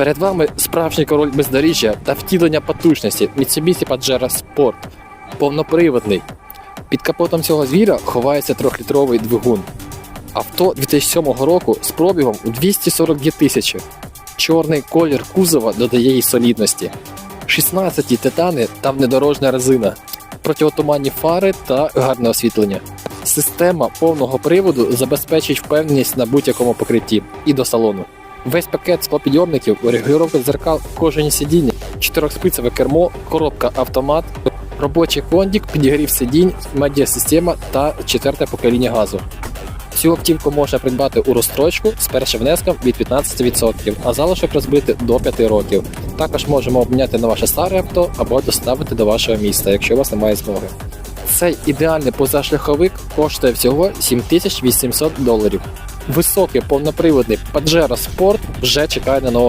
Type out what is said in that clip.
Перед вами справжній король бездоріжжя та втілення потужності Mitsubishi Pajero Sport. Повноприводний. Під капотом цього звіра ховається трьохлітровий двигун. Авто 2007 року з пробігом у 242 тисячі. Чорний колір кузова додає їй солідності. 16 титани та внедорожна резина, протиотуманні фари та гарне освітлення. Система повного приводу забезпечить впевненість на будь-якому покритті і до салону. Весь пакет склопідйомників, регулювання дзеркал, кожені сидіння, чотирьохспицеве кермо, коробка автомат, робочий кондік, підігрів сидінь, медіасистема та четверте покоління газу. Цю автівку можна придбати у розстрочку з першим внеском від 15%, а залишок розбити до 5 років. Також можемо обміняти на ваше старе авто або доставити до вашого міста, якщо у вас немає змоги. Цей ідеальний позашляховик коштує всього 7800 доларів. Високий повноприводний Pajero Sport вже чекає на нового